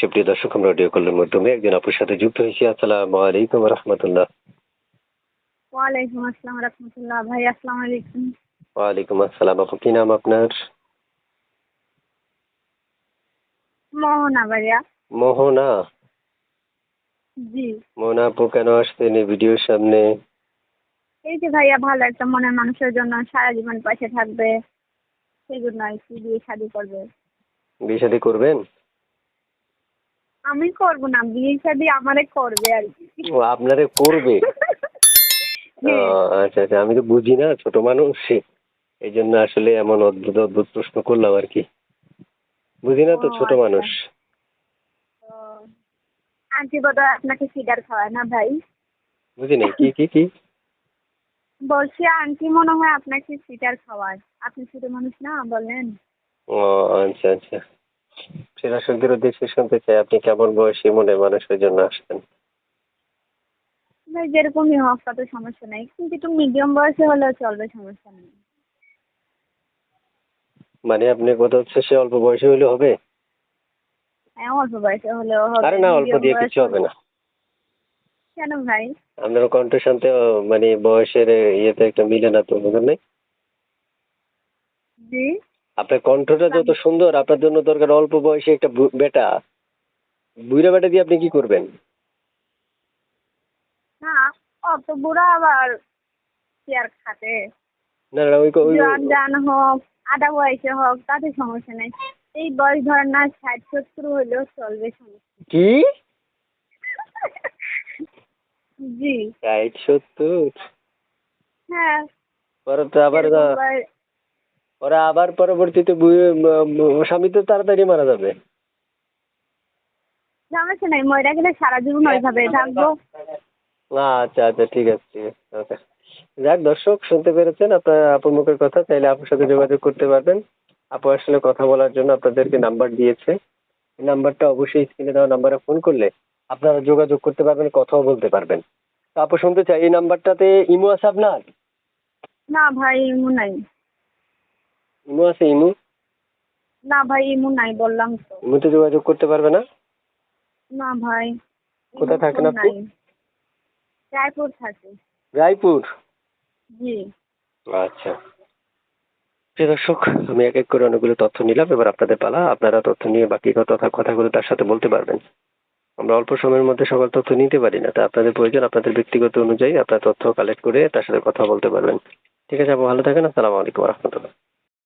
সুপ্রিয় দর্শক আমরা অডিও কলের মাধ্যমে একজন আপুর সাথে যুক্ত হয়েছি। আসসালামু আলাইকুম রহমতুল্লাহ। ওয়ালাইকুম আসসালাম রহমতুল্লাহ। ভাই আসসালামু আলাইকুম। ওয়ালাইকুম আসসালাম। আপু কি নাম আপনার? মোহনা ভাইয়া। মোহনা? জি। মোহনা আপু কেন আসতেন এই ভিডিওর সামনে? এই যে ভাইয়া ভালো একটা মনের মানুষের জন্য সারা জীবন পাশে থাকবে। সেই জন্য আর কি বিয়ে শাদি করবে। বিয়ে শাদী করবেন? আমি করব না বিয়ে শাদি আমারে করবে আর কি। ও আপনারে করবে? ও, আচ্ছা আচ্ছা আমি তো বুঝি না ছোট মানুষ এই জন্য আসলে এমন অদ্ভুত অদ্ভুত প্রশ্ন করলাম আর কি। বুঝি না তো ছোট আচ্ছা। মানুষ। আন্টি বোধহয় আপনাকে সিডার খাওয়ায় না ভাই? বুঝি না কি কি কি? বলছি আন্টি মনে হয় আপনাকে সিটার খাওয়ায়। আপনি ছোট মানুষ না বলেন। ও আচ্ছা আচ্ছা। সে দর্শকদের উদ্দেশ্যে শুনতে চাই আপনি কেমন বয়সী মনে মানুষের জন্য আসতেন ভাই যেরকমই হোক তত সমস্যা নেই। কিন্তু একটু মিডিয়াম বয়সে হলেও চলবে সমস্যা নেই। মানে আপনি কথা হচ্ছে সে অল্প বয়সে হলে হবে? হ্যাঁ অল্প বয়সে হলেও হবে আরে না অল্প দিয়ে কিছু হবে না। কেন ভাই? আপনার কণ্ঠের সাথে মানে বয়সের ইয়েতে একটা মিলে না তো বুঝলেন নাই? জি? আপনার কণ্ঠটা যত সুন্দর আপনার জন্য দরকার অল্প বয়সী একটা বেটা। বুড়া বেটা দিয়ে আপনি কি করবেন? না অত বুড়া আবার খাতে না না ওই ক- জান জান হোক আধা বয়সে হোক তাতে সমস্যা নেই। এই বয়স ধরেন না ষাট সত্তর হলেও চলবে সমস্যা। কি? জি। ষাট সত্তর? হ্যাঁ। পরে তো আবার ওরা আবার পরবর্তীতে স্বামী তো তাড়াতাড়ি মারা যাবে। সমস্যা নেই ময়রা গেলে সারা জীবন ওইভাবে থাকব। আচ্ছা আচ্ছা ঠিক আছে ঠিক আছে ওকে। যাক দর্শক শুনতে পেরেছেন আপনার আপুর মুখের কথা চাইলে আপুর সাথে যোগাযোগ করতে পারবেন। আপু আসলে কথা বলার জন্য আপনাদেরকে নাম্বার দিয়েছে। এই নাম্বারটা অবশ্যই স্ক্রিনে দেওয়া নাম্বারে ফোন করলে আপনারা যোগাযোগ করতে পারবেন কথাও বলতে পারবেন। আপু শুনতে চাই এই নাম্বারটাতে ইমো আছে আপনার? না ভাই ইমু নাই। ইমো আছে ইমো? না ভাই ইমু নাই বললাম তো। ইমোতে যোগাযোগ করতে পারবে না? না ভাই কোথায় থাকেন আপনি? রায়পুর থাকে। রায়পুর? জি। আচ্ছা। প্রিয় দর্শক আমি এক এক করে অনেকগুলো তথ্য নিলাম এবার আপনাদের পালা। আপনারা তথ্য নিয়ে বাকি কথা কথাগুলো তার সাথে বলতে পারবেন। আমরা অল্প সময়ের মধ্যে সকল তথ্য নিতে পারি না তা আপনাদের প্রয়োজন আপনাদের ব্যক্তিগত অনুযায়ী আপনার তথ্য কালেক্ট করে তার সাথে কথা বলতে পারবেন। ঠিক আছে আপু ভালো থাকেন আসসালামু আলাইকুম রহমতুল্লাহ।